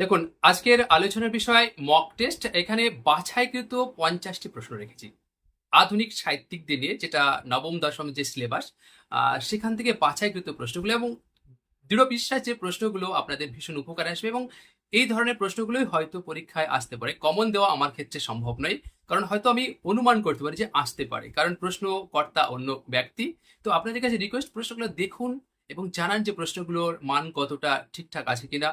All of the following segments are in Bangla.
দেখুন, আজকের আলোচনার বিষয় মক টেস্ট এখানে বাছাইকৃত পঞ্চাশটি প্রশ্ন রেখেছি। আধুনিক সাহিত্যিকদের নিয়ে যেটা নবম, দশম যে সিলেবাস সেখান থেকে বাছাইকৃত প্রশ্নগুলো এবং দৃঢ় বিশ্বাস যে প্রশ্নগুলো আপনাদের ভীষণ উপকার আসবে এবং এই ধরনের প্রশ্নগুলোই হয়তো পরীক্ষায় আসতে পারে। কমন দেওয়া আমার ক্ষেত্রে সম্ভব নয়, কারণ হয়তো আমি অনুমান করতে পারি যে আসতে পারে, কারণ প্রশ্নকর্তা অন্য ব্যক্তি। তো আপনাদের কাছে রিকোয়েস্ট প্রশ্নগুলো দেখুন এবং জানান যে প্রশ্নগুলোর মান কতটা ঠিকঠাক আছে কিনা।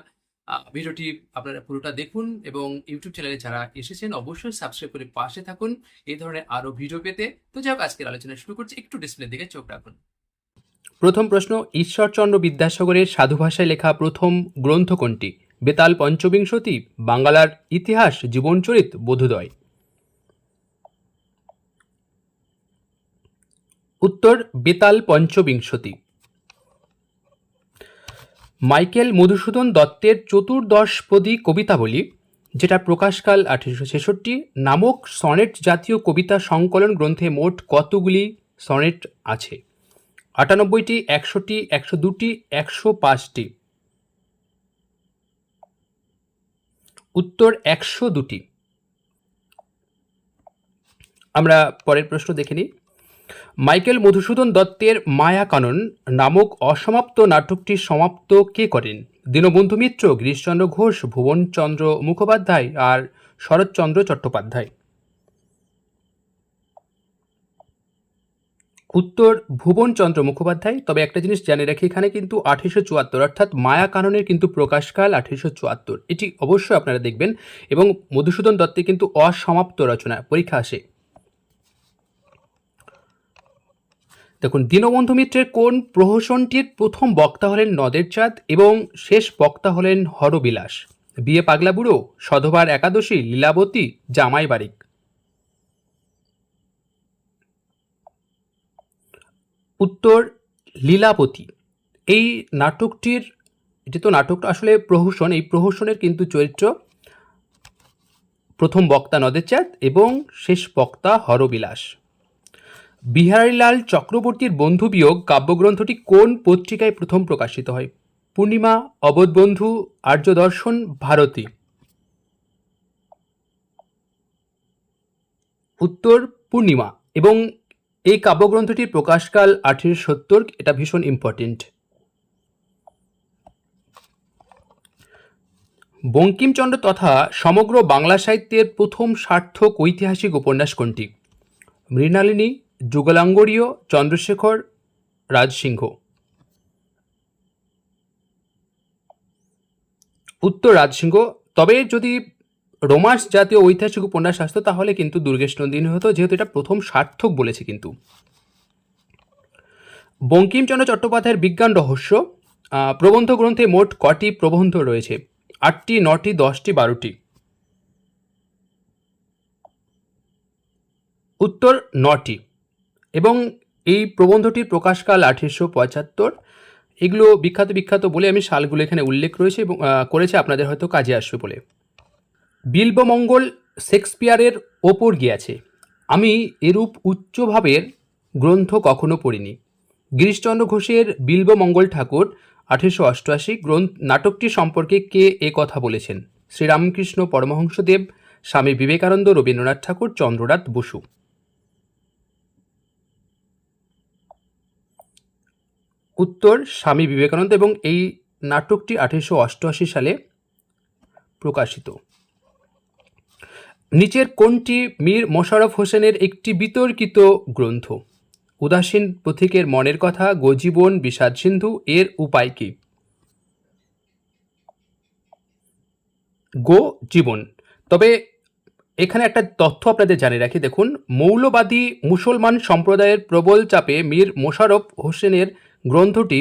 ভিডিওটি আপনারা পুরোটা দেখুন এবং ইউটিউব চ্যানেলে যারা এসেছেন অবশ্যই সাবস্ক্রাইব করে পাশে থাকুন। এই ধরনের আরও ভিডিও পেতে তো যাই হোক, আজকের আলোচনা শুরু করছি একটু ডিসপ্লে দিকে চোখ রাখুন। প্রথম প্রশ্ন, ঈশ্বরচন্দ্র বিদ্যাসাগরের সাধু ভাষায় লেখা প্রথম গ্রন্থ কোনটি? বেতাল পঞ্চবিংশতি বাংলার ইতিহাস, জীবনচরিত, বোধোদয়। উত্তর, বেতাল পঞ্চবিংশতি মাইকেল মধুসূদন দত্তের চতুর্দশপদী কবিতাবলী, যেটা প্রকাশকাল আঠেরোশো ছেষট্টি নামক সনেট জাতীয় কবিতা সংকলন গ্রন্থে মোট কতগুলি সনেট আছে? আটানব্বইটি, একশোটি একশো দুটি একশো পাঁচটি উত্তর একশো দুটি আমরা পরের প্রশ্ন দেখে নিই। মাইকেল মধুসূদন দত্তের মায়াকানন নামক অসমাপ্ত নাটকটি সমাপ্ত কে করেন? দীনবন্ধু মিত্র, গিরিশচন্দ্র ঘোষ ভুবনচন্দ্র মুখোপাধ্যায় আর শরৎচন্দ্র চট্টোপাধ্যায়। উত্তর ভুবনচন্দ্র মুখোপাধ্যায়। তবে একটা জিনিস জানে রাখি, এখানে কিন্তু আঠেরোশো চুয়াত্তর, অর্থাৎ মায়া কাননের কিন্তু প্রকাশকাল আঠেরোশো চুয়াত্তর। এটি অবশ্যই আপনারা দেখবেন এবং মধুসূদন দত্তের কিন্তু অসমাপ্ত রচনা, পরীক্ষা আসে। দেখুন, দীনবন্ধু মিত্রের কোন প্রহসনটির প্রথম বক্তা হলেন নদের চাঁদ এবং শেষ বক্তা হলেন হরবিলাস? বিয়ে পাগলা বুড়ো, সধবার একাদশী, লীলাবতী, জামাই বারিক। উত্তর, লীলাবতী। এই নাটকটির, এটি তো নাটকটা আসলে প্রহসন, এই প্রহসনের কিন্তু চরিত্র প্রথম বক্তা নদের চাঁদ এবং শেষ বক্তা হরবিলাস। বিহারীলাল চক্রবর্তীর বন্ধু বিয়োগ কাব্যগ্রন্থটি কোন পত্রিকায় প্রথম প্রকাশিত হয়? পূর্ণিমা, অবোধবন্ধু, আর্যদর্শন, ভারতী। উত্তর, পূর্ণিমা এবং এই কাব্যগ্রন্থটির প্রকাশকাল আঠেরোশো সত্তর, এটা ভীষণ ইম্পর্টেন্ট বঙ্কিমচন্দ্র তথা সমগ্র বাংলা সাহিত্যের প্রথম সার্থক ঐতিহাসিক উপন্যাস কোনটি? মৃণালিনী যুগলাঙ্গরীয় চন্দ্রশেখর রাজসিংহ। উত্তর রাজসিংহ। তবে যদি রোমান্স জাতীয় ঐতিহাসিক উপন্যাস আসতো, তাহলে কিন্তু দুর্গেশ নন্দিনী হতো, যেহেতু এটা প্রথম সার্থক বলেছে কিন্তু। বঙ্কিমচন্দ্র চট্টোপাধ্যায়ের বিজ্ঞান রহস্য প্রবন্ধ গ্রন্থে মোট কটি প্রবন্ধ রয়েছে? আটটি, নটি, দশটি, বারোটি। উত্তর, নটি। এবং এই প্রবন্ধটির প্রকাশকাল আঠেরোশো পঁচাত্তর। এগুলো বিখ্যাত বিখ্যাত বলে আমি সালগুলো এখানে উল্লেখ রয়েছে এবং করেছে, আপনাদের হয়তো কাজে আসবে বলে। বিল্বমঙ্গল শেক্সপিয়ারের ওপর গিয়াছে। আমি এরূপ উচ্চভাবের গ্রন্থ কখনো পড়িনি। গিরিশচন্দ্র ঘোষের বিল্বমঙ্গল ঠাকুর আঠেরোশো অষ্টআশি গ্রন্থ, নাটকটি সম্পর্কে কে এ কথা বলেছেন? শ্রীরামকৃষ্ণ পরমহংসদেব, স্বামী বিবেকানন্দ রবীন্দ্রনাথ ঠাকুর, চন্দ্রনাথ বসু। উত্তর স্বামী বিবেকানন্দ এবং এই নাটকটি আঠেরোশো অষ্টআশি সালে প্রকাশিত। নিচের কোনটি মীর মোশারফ হোসেনের একটি বিতর্কিত গ্রন্থ। উদাসীন পথিকের মনের কথা, গজীবন, বিষাদ সিন্ধু এর উপায় কি? গো জীবন। তবে এখানে একটা তথ্য আপনাদের জানিয়ে রাখি, দেখুন, মৌলবাদী মুসলমান সম্প্রদায়ের প্রবল চাপে মীর মোশারফ হোসেনের গ্রন্থটি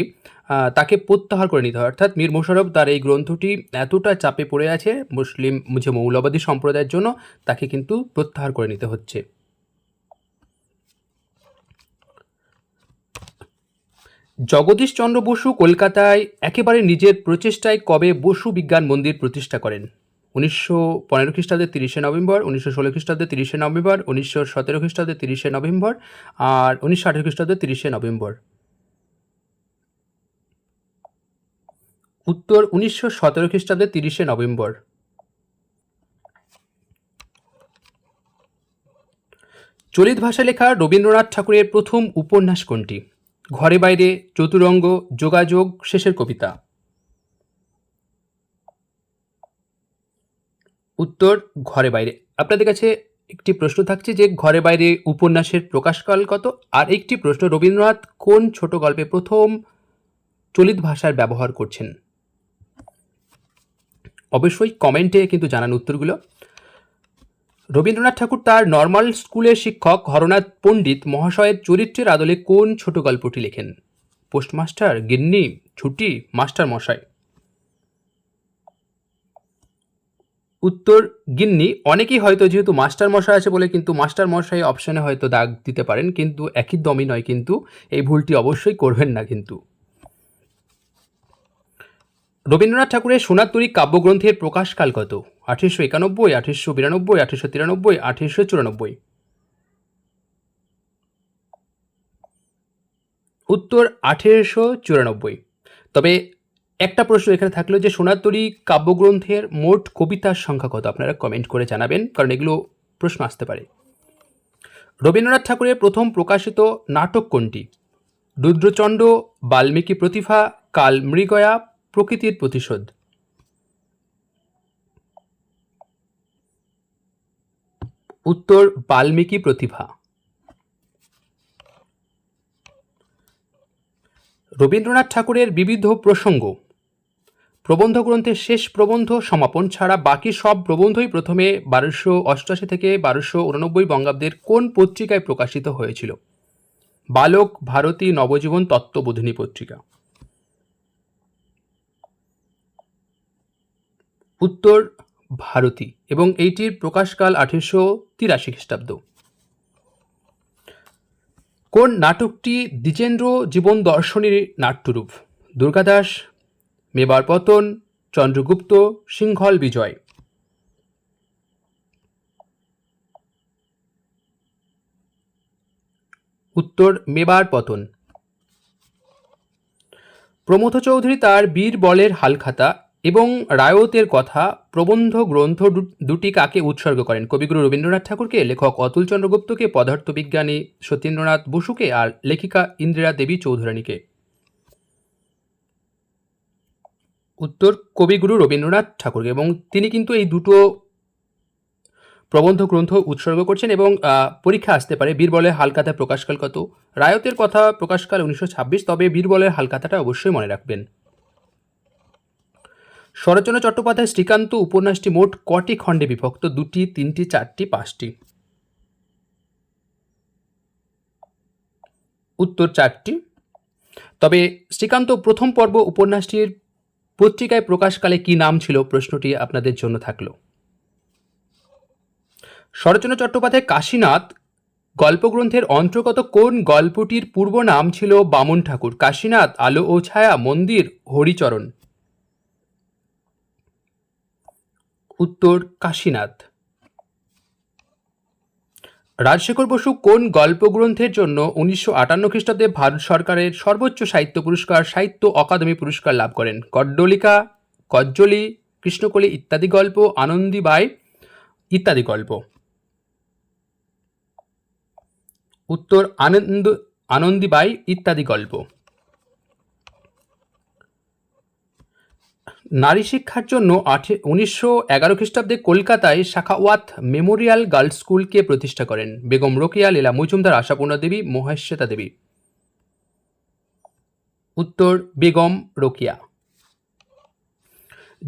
তাকে প্রত্যাহার করে নিতে হয়। অর্থাৎ মীর মোশাররফ তার এই গ্রন্থটি এতটা চাপে পড়ে আছে মুসলিম, যে মৌলবাদী সম্প্রদায়ের জন্য তাকে কিন্তু প্রত্যাহার করে নিতে হচ্ছে। জগদীশচন্দ্র বসু কলকাতায় একেবারে নিজের প্রচেষ্টায় কবে বসু বিজ্ঞান মন্দির প্রতিষ্ঠা করেন? উনিশশো পনেরো খ্রিস্টাব্দে তিরিশে নভেম্বর, উনিশশো ষোলো খ্রিস্টাব্দে তিরিশে নভেম্বর, উনিশশো সতেরো খ্রিস্টাব্দে তিরিশে নভেম্বর, আর উনিশশো আঠেরো খ্রিস্টাব্দে তিরিশে নভেম্বর। উত্তর উনিশশো সতেরো খ্রিস্টাব্দে তিরিশে নভেম্বর। চলিত ভাষায় লেখা রবীন্দ্রনাথ ঠাকুরের প্রথম উপন্যাস কোনটি? ঘরে বাইরে, চতুরঙ্গ, যোগাযোগ, শেষের কবিতা। উত্তর, ঘরে বাইরে। আপনাদের কাছে একটি প্রশ্ন থাকছে যে ঘরে বাইরে উপন্যাসের প্রকাশকাল কত? আর একটি প্রশ্ন, রবীন্দ্রনাথ কোন ছোট গল্পে প্রথম চলিত ভাষার ব্যবহার করছেন? অবশ্যই কমেন্টে কিন্তু জানান উত্তরগুলো। রবীন্দ্রনাথ ঠাকুর তার নর্মাল স্কুলের শিক্ষক হরনাথ পণ্ডিত মহাশয়ের চরিত্রের আদলে কোন ছোট গল্পটি লেখেন? পোস্টমাস্টার, গিন্নি, ছুটি, মাস্টার মশাই। উত্তর, গিন্নি, অনেকেই হয়তো যেহেতু মাস্টার মশাই আছে বলে কিন্তু মাস্টার মশাই অপশনে হয়তো দাগ দিতে পারেন, কিন্তু একই দমই নয় কিন্তু এই ভুলটি অবশ্যই করবেন না কিন্তু। রবীন্দ্রনাথ ঠাকুরের সোনার কাব্যগ্রন্থের প্রকাশকাল কত? আঠেরোশো একানব্বই, আঠেরোশো বিরানব্বই, আঠেরোশো তিরানব্বই, আঠেরোশো চুরানব্বই। উত্তর, আঠেরোশো চুরানব্বই। তবে একটা প্রশ্ন এখানে থাকল যে সোনার কাব্যগ্রন্থের মোট কবিতার সংখ্যা কত? আপনারা কমেন্ট করে জানাবেন, কারণ এগুলো প্রশ্ন আসতে পারে। রবীন্দ্রনাথ ঠাকুরের প্রথম প্রকাশিত নাটক কোনটি? রুদ্রচণ্ড বাল্মীকি প্রতিভা কাল মৃগয়া প্রকৃতির প্রতিশোধ। উত্তর, বাল্মীকি প্রতিভা। রবীন্দ্রনাথ ঠাকুরের বিবিধ প্রসঙ্গ। প্রবন্ধ গ্রন্থের শেষ প্রবন্ধ সমাপন ছাড়া বাকি সব প্রবন্ধই প্রথমে বারোশো অষ্টআশি থেকে বারোশো উননব্বই বঙ্গাব্দের কোন পত্রিকায় প্রকাশিত হয়েছিল? বালক, ভারতী নবজীবন তত্ত্ববোধিনী পত্রিকা। উত্তর ভারতী এবং এইটির প্রকাশকাল আঠেরোশো তিরাশি খ্রিস্টাব্দ। কোন নাটকটি দ্বিজেন্দ্র জীবন দর্শনীর নাট্যরূপ? দুর্গাদাস মেবার পতন, চন্দ্রগুপ্ত, সিংহল বিজয়। উত্তর, মেবার পতন। প্রমথ চৌধুরী তার বীর বলের হালখাতা এবং রায়তের কথা প্রবন্ধ গ্রন্থ দুটি কাকে উৎসর্গ করেন? কবিগুরু রবীন্দ্রনাথ ঠাকুরকে, লেখক অতুল চন্দ্র গুপ্তকে, পদার্থবিজ্ঞানী সত্যেন্দ্রনাথ বসুকে আর লেখিকা ইন্দিরা দেবী চৌধুরানীকে। উত্তর, কবিগুরু রবীন্দ্রনাথ ঠাকুরকে এবং তিনি কিন্তু এই দুটো প্রবন্ধ গ্রন্থ উৎসর্গ করছেন এবং পরীক্ষা আসতে পারে বীরবলের হালকাতা প্রকাশকাল কত? রায়তের কথা প্রকাশকাল উনিশশো ছাব্বিশ, তবে বীরবলের হালকাতাটা অবশ্যই মনে রাখবেন। শরৎচন্দ্র চট্টোপাধ্যায় শ্রীকান্ত উপন্যাসটি মোট কটি খণ্ডে বিভক্ত? দুটি, তিনটি, চারটি, পাঁচটি। উত্তর চারটি। তবে শ্রীকান্ত প্রথম পর্ব উপন্যাসটির পত্রিকায় প্রকাশকালে কি নাম ছিল? প্রশ্নটি আপনাদের জন্য থাকল। শরৎচন্দ্র চট্টোপাধ্যায় কাশীনাথ গল্পগ্রন্থের অন্তর্গত কোন গল্পটির পূর্ব নাম ছিল বামন ঠাকুর? কাশীনাথ, আলো ও ছায়া, মন্দির, হরিচরণ। উত্তর কাশীনাথ। রাজশেখর বসু কোন গল্পগ্রন্থের জন্য উনিশশো আটান্ন খ্রিস্টাব্দে ভারত সরকারের সর্বোচ্চ সাহিত্য পুরস্কার, সাহিত্য অকাদেমি পুরস্কার লাভ করেন? কড্ডলিকা, কজ্জলি, কৃষ্ণকলি ইত্যাদি গল্প, আনন্দীবাই ইত্যাদি গল্প। উত্তর আনন্দ, আনন্দীবাই ইত্যাদি গল্প। নারী শিক্ষার জন্য আঠে, উনিশশো এগারো খ্রিস্টাব্দে কলকাতায় শাখাওয়াত মেমোরিয়াল গার্লস স্কুলকে প্রতিষ্ঠা করেন। বেগম রোকেয়া, লীলা মজুমদার, আশাপূর্ণা দেবী, মহেশ্বেতা দেবী। উত্তর, বেগম রোকিয়া।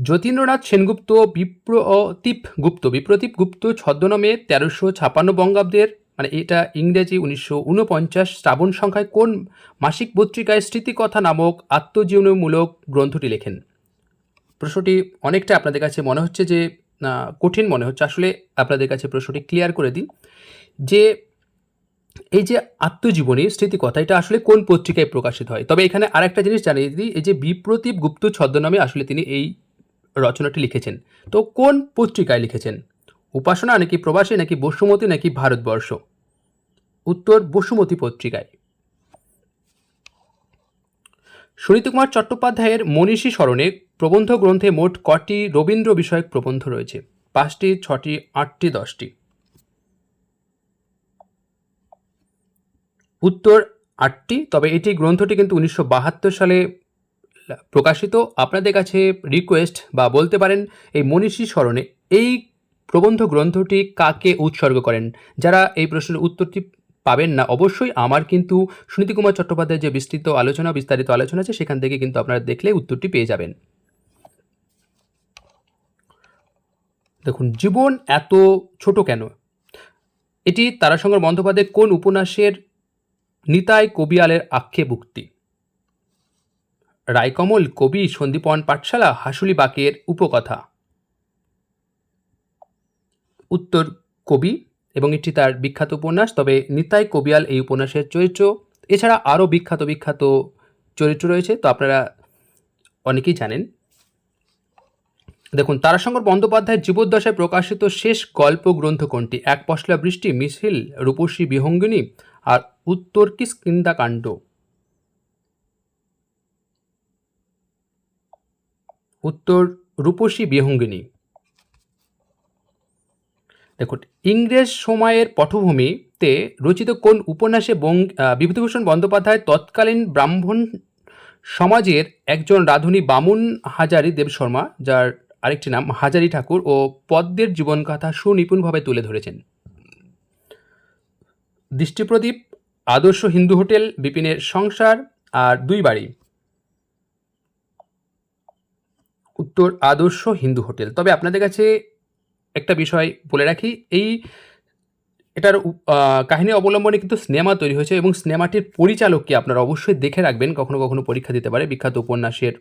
যতীন্দ্রনাথ সেনগুপ্ত, বিপ্রতীপ গুপ্ত। বিপ্রতীপ গুপ্ত ছদ্মনামে তেরোশো ছাপান্ন বঙ্গাব্দের মানে এটা ইংরেজি উনিশশো উনপঞ্চাশ শ্রাবণ সংখ্যায় কোন মাসিক পত্রিকায় স্মৃতিকথা নামক আত্মজীবনীমূলক গ্রন্থটি লেখেন? প্রশ্নটি অনেকটা আপনাদের কাছে মনে হচ্ছে যে কঠিন মনে হচ্ছে। আসলে আপনাদের কাছে প্রশ্নটি ক্লিয়ার করে দিই যে, এই যে আত্মজীবনী স্মৃতিকথা, এটা আসলে কোন পত্রিকায় প্রকাশিত হয়? তবে এখানে আরেকটা জিনিস জানিয়ে দিই, এই যে বিপ্রতীপ গুপ্ত ছদ্মনামে আসলে তিনি এই রচনাটি লিখেছেন। তো কোন পত্রিকায় লিখেছেন? উপাসনা নাকি প্রবাসী, নাকি বসুমতী, নাকি ভারতবর্ষ? উত্তর বসুমতী পত্রিকায়। সুনীত কুমার চট্টোপাধ্যায়ের মনীষী স্মরণে প্রবন্ধ গ্রন্থে মোট কটি রবীন্দ্র বিষয়ক প্রবন্ধ রয়েছে? পাঁচটি, ছটি, আটটি, দশটি। উত্তর আটটি, তবে এটি গ্রন্থটি কিন্তু উনিশশো বাহাত্তর সালে প্রকাশিত। আপনাদের কাছে রিকোয়েস্ট বা বলতে পারেন এই মনীষী স্মরণে এই প্রবন্ধ গ্রন্থটি কাকে উৎসর্গ করেন? যারা এই প্রশ্নের উত্তরটি পাবেন না। অবশ্যই আমার কিন্তু সুনীতি কুমার চট্টোপাধ্যায়ের যে বিস্তৃত আলোচনা, বিস্তারিত আলোচনা আছে, সেখান থেকে কিন্তু আপনারা দেখলে উত্তরটি পেয়ে যাবেন। দেখুন, জীবন এত ছোট কেন? এটি তারাশঙ্কর বন্দ্যোপাধ্যায় কোন উপন্যাসের নিতাই কবিয়ালের আক্ষেপ উক্তি? রায়কমল, কবি, সন্দীপন পাঠশালা, হাসুলি বাকের উপকথা। উত্তর, কবি এবং এটি তার বিখ্যাত উপন্যাস, তবে নিতাই কবিয়াল এই উপন্যাসের চরিত্র। এছাড়া আরও বিখ্যাত বিখ্যাত চরিত্র রয়েছে, তো আপনারা অনেকেই জানেন। দেখুন, তারাশঙ্কর বন্দ্যোপাধ্যায়ের জীবদ্দশায় প্রকাশিত শেষ গল্প গ্রন্থ কোনটি? এক পশলা বৃষ্টি মিছিল রূপসী বিহঙ্গিনী আর উত্তর কিষ্কিন্দাকাণ্ড উত্তর রূপসী বিহঙ্গিনী। দেখুন, ইংরেজ সময়ের পটভূমিতে রচিত কোন উপন্যাসে বঙ্গ বিভূতিভূষণ বন্দ্যোপাধ্যায় তৎকালীন ব্রাহ্মণ সমাজের একজন রাধুনী বামুন হাজারি দেব শর্মা, যার আরেকটি নাম হাজারি ঠাকুর ও পদ্মের জীবনকথা সুনিপুণভাবে তুলে ধরেছেন। দৃষ্টিপ্রদীপ, আদর্শ হিন্দু হোটেল, বিপিনের সংসার আর দুই বাড়ি। উত্তর, আদর্শ হিন্দু হোটেল। তবে আপনাদের কাছে একটা বিষয় বলে রাখি, এই এটার কাহিনী অবলম্বনে কিন্তু সিনেমা তৈরি হয়েছে এবং সিনেমাটির পরিচালককে আপনারা অবশ্যই দেখে রাখবেন, কখনো কখনো পরীক্ষা দিতে পারে, বিখ্যাত উপন্যাসের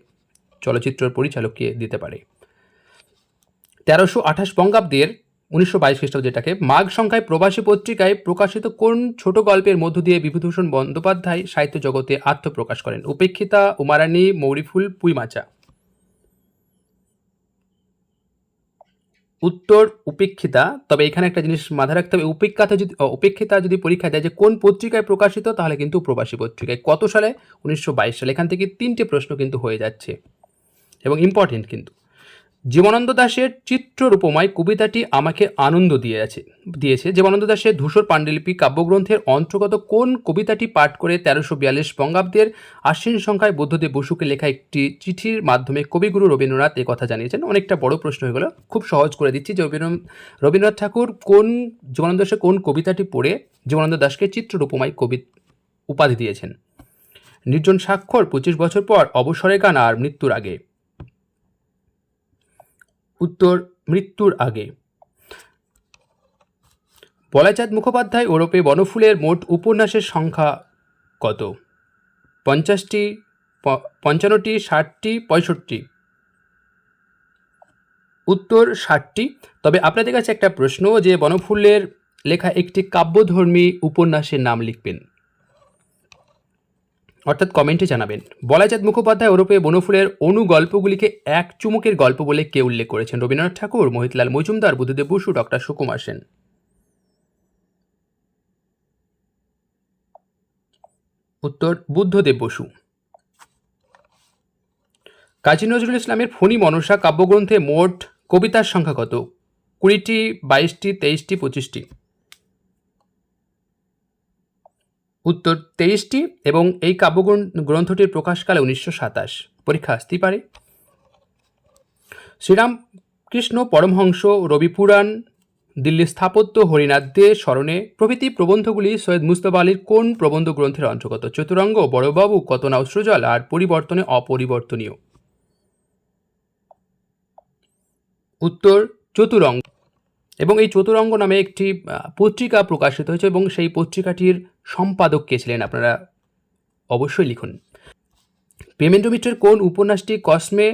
চলচ্চিত্রের পরিচালককে দিতে পারে। তেরোশো আঠাশ বঙ্গাব্দের উনিশশো বাইশ খ্রিস্টাব্দ যেটাকে মাঘ সংখ্যায় প্রবাসী পত্রিকায় প্রকাশিত কোন ছোট গল্পের মধ্য দিয়ে বিভূতিভূষণ বন্দ্যোপাধ্যায় সাহিত্য জগতে আত্মপ্রকাশ করেন? উপেক্ষিতা, উমারানী, মৌরিফুল, পুইমাচা। উত্তর উপেক্ষিতা, তবে এখানে একটা জিনিস মাথায় রাখতে হবে, উপেক্ষাতে যদি উপেক্ষিতা যদি পরীক্ষা দেয় যে কোন পত্রিকায় প্রকাশিত, তাহলে কিন্তু প্রবাসী পত্রিকায় কত সালে? উনিশশো বাইশ সালে। এখান থেকে তিনটি প্রশ্ন কিন্তু হয়ে যাচ্ছে এবং ইম্পর্টেন্ট কিন্তু। জীবনানন্দ দাশের চিত্ররূপময় কবিতাটি আমাকে আনন্দ দিয়ে আছে দিয়েছে। জীবনানন্দ দাশের ধূসর পাণ্ডুলিপি কাব্যগ্রন্থের অন্তর্গত কোন কবিতাটি পাঠ করে তেরোশো বিয়াল্লিশ বঙ্গাব্দের আশ্বিন সংখ্যায় বুদ্ধদেব বসুকে লেখা একটি চিঠির মাধ্যমে কবিগুরু রবীন্দ্রনাথ কথা জানিয়েছেন? অনেকটা বড় প্রশ্ন হয়ে গেল। খুব সহজ করে দিচ্ছি যে রবীন্দ্রনাথ ঠাকুর কোন, জীবনানন্দ দাশের কোন কবিতাটি পড়ে জীবনানন্দ দাসকে চিত্ররূপময় কবি উপাধি দিয়েছেন? নির্জন স্বাক্ষর পঁচিশ বছর পর অবসরে গান আর মৃত্যুর আগে। উত্তর, মৃত্যুর আগে। বলাচাঁদ মুখোপাধ্যায় ওরপে বনফুলের মোট উপন্যাসের সংখ্যা কত? পঞ্চাশটি পঞ্চান্নটি, ষাটটি, পঁয়ষট্টি। উত্তর, ষাটটি। তবে আপনাদের কাছে একটা প্রশ্ন যে বনফুলের লেখা একটি কাব্যধর্মী উপন্যাসের নাম লিখবেন। অর্থাৎ কমেন্টে জানাবেন। বলাচাঁদ মুখোপাধ্যায় ওরূপে বনফুলের অনুগল্পগুলিকে এক চুমুকের গল্প বলে কে উল্লেখ করেছেন? রবীন্দ্রনাথ ঠাকুর, মহিতলাল মজুমদার, বুদ্ধদেব বসু, ডক্টর সুকুমার সেন। উত্তর, বুদ্ধদেব বসু। কাজী নজরুল ইসলামের ফণি মনসা কাব্যগ্রন্থে মোট কবিতার সংখ্যা কত? কুড়িটি, বাইশটি, তেইশটি, পঁচিশটি। উত্তর তেইশটি এবং এই কাব্যগ্রন্থ গ্রন্থটির প্রকাশকালে উনিশশো সাতাশ। পরীক্ষা আসতেই পারে। শ্রীরামকৃষ্ণ পরমহংস রবিপুরাণ, দিল্লির স্থাপত্য হরিনাথ দে স্মরণে প্রভৃতি প্রবন্ধগুলি সৈয়দ মুস্তফা আলীর কোন প্রবন্ধ গ্রন্থের অন্তর্গত? চতুরঙ্গ, বড়বাবু, কতনা অশ্রুজল আর পরিবর্তনে অপরিবর্তনীয়। উত্তর চতুরঙ্গ এবং এই চতুরঙ্গ নামে একটি পত্রিকা প্রকাশিত হয়েছে এবং সেই পত্রিকাটির সম্পাদক কে ছিলেন আপনারা অবশ্যই লিখুন। পেমেন্টো মিত্রের কোন উপন্যাসটি কসমে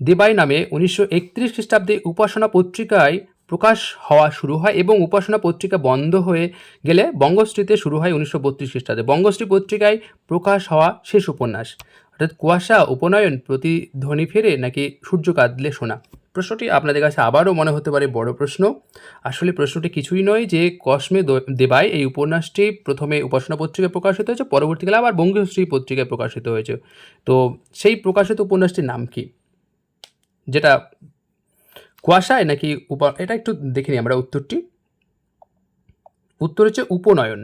দেবাই নামে উনিশশো একত্রিশ খ্রিস্টাব্দে উপাসনা পত্রিকায় প্রকাশ হওয়া শুরু হয় এবং উপাসনা পত্রিকা বন্ধ হয়ে গেলে বঙ্গশ্রীতে শুরু হয় উনিশশো বত্রিশ খ্রিস্টাব্দে। বঙ্গশ্রী পত্রিকায় প্রকাশ হওয়া শেষ উপন্যাস, অর্থাৎ কুয়াশা উপনয়ন প্রতিধ্বনি ফেরে নাকি সূর্য কাঁদলে শোনা। প্রশ্নটি আপনাদের কাছে আবারও মনে হতে পারে বড় প্রশ্ন। আসলে প্রশ্নটি কিছুই নয় যে কসমে দেবায় এই উপন্যাসটি প্রথমে উপাসনা পত্রিকায় প্রকাশিত হয়েছে, পরবর্তীকালে আবার বঙ্গশ্রী পত্রিকায় প্রকাশিত হয়েছে। তো সেই প্রকাশিত উপন্যাসটির নাম কি? যেটা কুয়াশায় নাকি উপা এটা একটু দেখে নিই আমরা উত্তরটি। উত্তর হচ্ছে উপনয়ন।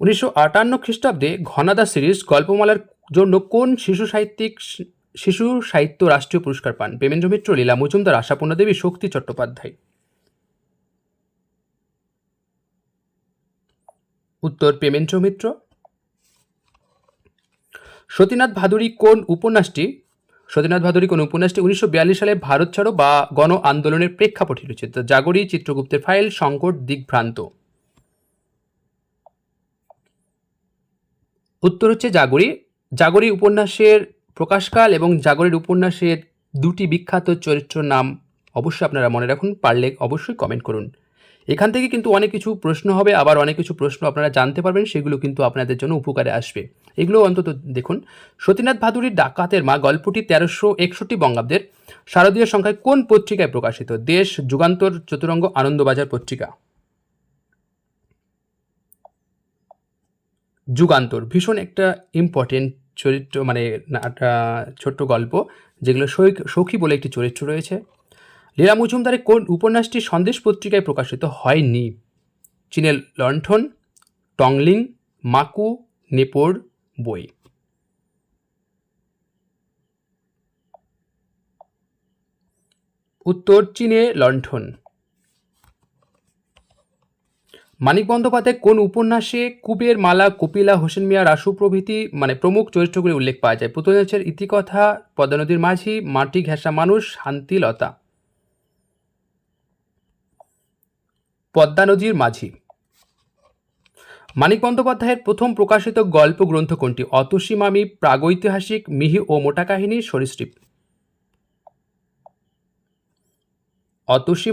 উনিশশো আটান্ন খ্রিস্টাব্দে ঘনাদা সিরিজ গল্পমালার জন্য কোন শিশু সাহিত্যিক শিশু সাহিত্য রাষ্ট্রীয় পুরস্কার পান। প্রেমেন্দ্র মিত্র, লীলা মজুমদার, আশাপূর্ণা দেবী, শক্তি চট্টোপাধ্যায়। উত্তর, প্রেমেন্দ্র মিত্র। সতীনাথ ভাদুরী কোন উপন্যাসটি? সতীনাথ ভাদুরী কোন উপন্যাসটি উনিশশো বিয়াল্লিশ সালে ভারত ছাড়ো বা গণ আন্দোলনের প্রেক্ষাপটে রচিত জাগরী চিত্রগুপ্তের ফাইল সংকট দিগ্ভ্রান্ত। উত্তর হচ্ছে জাগরী। জাগরী উপন্যাসের প্রকাশকাল এবং জাগরীর উপন্যাসের দুটি বিখ্যাত চরিত্র নাম অবশ্যই আপনারা মনে রাখুন, পারলে অবশ্যই কমেন্ট করুন। এখান থেকে কিন্তু অনেক কিছু প্রশ্ন হবে, আবার অনেক কিছু প্রশ্ন আপনারা জানতে পারবেন, সেগুলো কিন্তু আপনাদের জন্য উপকারে আসবে। এগুলো অন্তত দেখুন। সতীনাথ ভাদুরীর ডাকাতের মা, গল্পটি তেরোশো একষট্টি বঙ্গাব্দের শারদীয় সংখ্যায় কোন পত্রিকায় প্রকাশিত? দেশ, যুগান্তর, চতুরঙ্গ, আনন্দবাজার পত্রিকা। যুগান্তর, ভীষণ একটা ইম্পর্টেন্ট চরিত্র মানে ছোট্ট গল্প, যেগুলো সখী বলে একটি চরিত্র রয়েছে। লীলা মজুমদারের কোন উপন্যাসটি সন্দেশ পত্রিকায় প্রকাশিত হয়নি? চীনের লণ্ঠন, টংলিং, মাকু, নেপোর বই। উত্তর চীনে লণ্ঠন। মানিক বন্দ্যোপাধ্যায় কোন উপন্যাসে কুবের মালা কপিলা হোসেন মিয়া রাসু প্রভৃতি মানে প্রমুখ চরিত্রগুলি উল্লেখ পাওয়া যায়? পুতনাচের ইতিকথা, পদ্মা নদীর মাঝি, মাটি ঘেঁষা মানুষ, শান্তিলতা। পদ্মা নদীর মাঝি। মানিক বন্দ্যোপাধ্যায়ের প্রথম প্রকাশিত গল্প গ্রন্থ কোনটি? অতসী মামি, প্রাগৈতিহাসিক, মিহি ও মোটা কাহিনী, সরীসৃপ। অতসী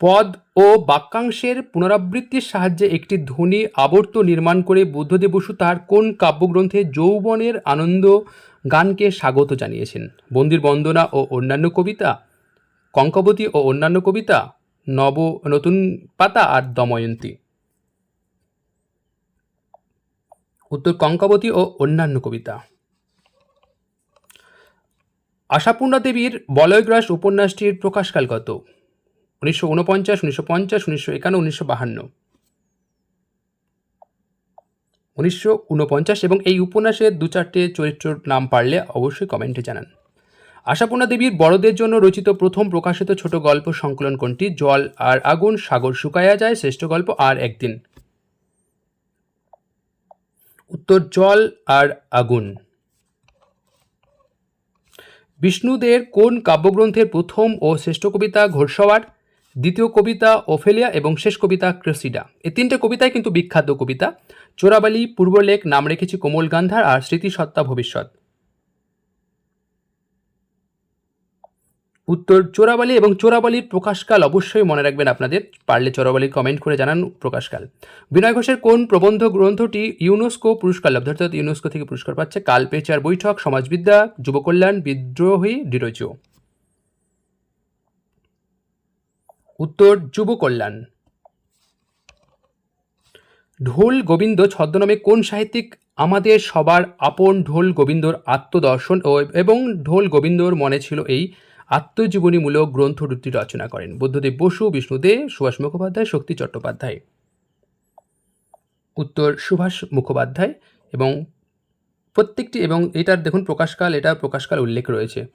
পদ ও বাক্যাংশের পুনরাবৃত্তির সাহায্যে একটি ধ্বনি আবর্ত নির্মাণ করে বুদ্ধদেব বসু তার কোন কাব্যগ্রন্থে যৌবনের আনন্দ গানকে স্বাগত জানিয়েছেন? বন্দির বন্দনা ও অন্যান্য কবিতা, কঙ্কবতী ও অন্যান্য কবিতা, নব, নতুন পাতা আর দময়ন্তী। উত্তর, কঙ্কাবতী ও অন্যান্য কবিতা। আশাপূর্ণা দেবীর বলয়গ্রাস উপন্যাসটির প্রকাশকাল কত? উনিশশো উনপঞ্চাশ উনিশশো পঞ্চাশ, উনিশশো একান্ন, উনিশশো বাহান্ন। উনিশশো উনপঞ্চাশ এবং এই উপন্যাসের দু চারটে চরিত্রের নাম পারলে অবশ্যই কমেন্টে জানান। আশাপূর্ণা দেবীর বড়দের জন্য রচিত প্রথম প্রকাশিত ছোট গল্প সংকলন কোনটি? জল আর আগুন, সাগর শুকায়া যায়, শ্রেষ্ঠ গল্প আর একদিন। উত্তর, জল আর আগুন। বিষ্ণুদের কোন কাব্যগ্রন্থের প্রথম ও শ্রেষ্ঠ কবিতা ঘোড়সওয়ার? দ্বিতীয় কবিতা ওফেলিয়া এবং শেষ কবিতা ক্রেসিডা। এই তিনটে কবিতাই কিন্তু বিখ্যাত কবিতা। চোরাবালি, পূর্বলেখ, নাম রেখেছি কোমল গান্ধার আর স্মৃতিসত্তা ভবিষ্যৎ। উত্তর, চোরাবালি এবং চোরাবালির প্রকাশকাল অবশ্যই মনে রাখবেন আপনাদের। পারলে চোরাবালির কমেন্ট করে জানান প্রকাশকাল। বিনয় ঘোষের কোন প্রবন্ধ গ্রন্থটি ইউনেস্কো পুরস্কার লাভ অর্থাৎ ইউনেস্কো থেকে পুরস্কার পাচ্ছে কালপেচার বৈঠক, সমাজবিদ্যা, যুবকল্যাণ, বিদ্রোহী ডিরোচিও উত্তর যুব কল্যাণ। ঢোল গোবিন্দ ছদ্মনামে কোন সাহিত্যিক আমাদের সবার আপন ঢোল গোবিন্দর আত্মদর্শন ও এবং ঢোল গোবিন্দর মনে ছিল এই আত্মজীবনীমূলক গ্রন্থ দুটি রচনা করেন? বুদ্ধদেব বসু বিষ্ণুদে সুভাষ মুখোপাধ্যায়, শক্তি চট্টোপাধ্যায়। উত্তর সুভাষ মুখোপাধ্যায় এবং প্রত্যেকটি এবং এটার দেখুন প্রকাশকাল এটা প্রকাশকাল উল্লেখ রয়েছে।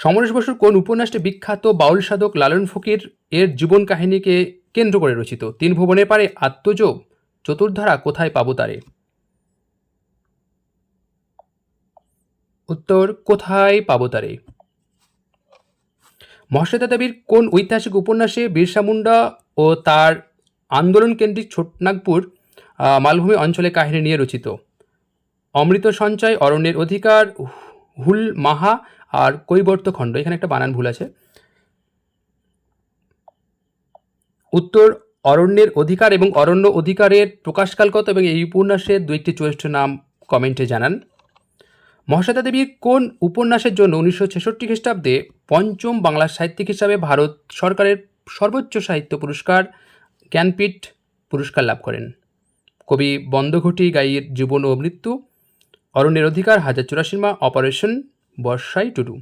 সমরেশ বসুর কোন উপন্যাসটি বিখ্যাত বাউল সাধক লালন ফকির এর জীবন কাহিনীকে কেন্দ্র করে রচিত? তিন ভুবনে পারে আত্মযোগ চতুর্ধারা কোথায় পাবো তারে? উত্তর, কোথায় পাবো তারে? মহাশ্বেতা দেবীর কোন ঐতিহাসিক উপন্যাসে বিরসা মুন্ডা ও তার আন্দোলন কেন্দ্রিক ছোটনাগপুর মালভূমি অঞ্চলে কাহিনী নিয়ে রচিত? অমৃত সঞ্চয়, অরণ্যের অধিকার হুল মাহা আর কৈবর্ত খণ্ড, এখানে একটা বানান ভুল আছে। উত্তর, অরণ্যের অধিকার এবং অরণ্য অধিকারের প্রকাশকাল কত এবং এই উপন্যাসের দু একটি চরিত্র নাম কমেন্টে জানান। মহাশ্বেতা দেবীর কোন উপন্যাসের জন্য উনিশশো ছেষট্টি খ্রিস্টাব্দে পঞ্চম বাংলা সাহিত্যিক হিসাবে ভারত সরকারের সর্বোচ্চ সাহিত্য পুরস্কার, জ্ঞানপীঠ পুরস্কার লাভ করেন? কবি বন্ধঘটি গাইয়ের জীবন ও মৃত্যু, অরণ্যের অধিকার, হাজার চুরাশিমা অপারেশন বর্ষাই টুডু।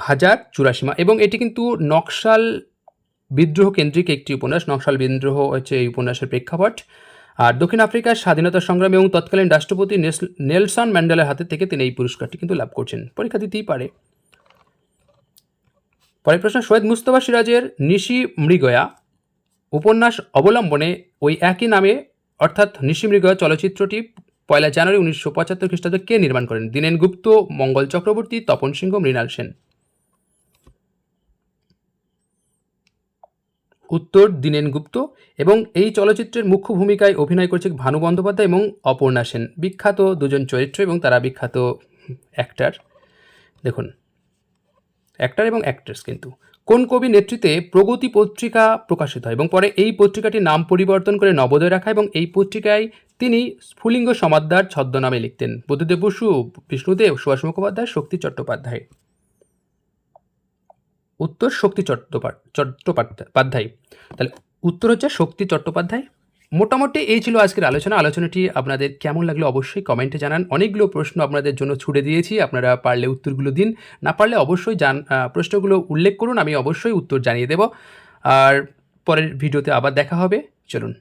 হাজার চুরাশিমা। এবং এটি কিন্তু নকশাল বিদ্রোহ কেন্দ্রিক একটি উপন্যাস। নকশাল বিদ্রোহ হচ্ছে এই উপন্যাসের প্রেক্ষাপট। আর দক্ষিণ আফ্রিকার স্বাধীনতা সংগ্রাম এবং তৎকালীন রাষ্ট্রপতি নেলসন ম্যান্ডেলার হাতে থেকে তিনি এই পুরস্কারটি কিন্তু লাভ করছেন। পরীক্ষা দিতেই পারে। পরের প্রশ্ন, সৈয়দ মুস্তফা সিরাজের নিশি মৃগয়া উপন্যাস অবলম্বনে ওই একই নামে অর্থাৎ নিশিমৃগ চলচ্চিত্রটি পয়লা জানুয়ারি উনিশশো পঁচাত্তর খ্রিস্টাব্দে কে নির্মাণ করেন? দীনেন গুপ্ত, মঙ্গল চক্রবর্তী, তপন সিংহ, মৃণাল সেন। উত্তর, দীনেন গুপ্ত এবং এই চলচ্চিত্রের মুখ্য ভূমিকায় অভিনয় করছে ভানু বন্দ্যোপাধ্যায় এবং অপর্ণা সেন। বিখ্যাত দুজন চরিত্র এবং তারা বিখ্যাত অ্যাক্টার দেখুন অ্যাক্টার এবং অ্যাক্ট্রেস কিন্তু। কোন কবি নেতৃত্বে প্রগতি পত্রিকা প্রকাশিত হয়? এবং পরে এই পত্রিকাটির নাম পরিবর্তন করে নবোদয় রাখা এবং এই পত্রিকায় তিনি স্ফুলিঙ্গ সমাদ্দার ছদ্মনামে লিখতেন। বুদ্ধদেব বসু, বিষ্ণুদেব, সুভাষ মুখোপাধ্যায়, শক্তি চট্টোপাধ্যায়। উত্তর শক্তি চট্টোপা- চট্টোপাধ্যায়। তাহলে উত্তর হচ্ছে শক্তি চট্টোপাধ্যায়? মোটামুটি এই ছিল আজকের আলোচনা। আলোচনাটি আপনাদের কেমন লাগল অবশ্যই কমেন্টে জানান। অনেকগুলো প্রশ্ন আপনাদের জন্য ছুড়ে দিয়েছি। আপনারা পারলে উত্তরগুলো দিন, না পারলে অবশ্যই জান প্রশ্নগুলো উল্লেখ করুন, আমি অবশ্যই উত্তর জানিয়ে দেব। আর পরের ভিডিওতে আবার দেখা হবে। চলুন।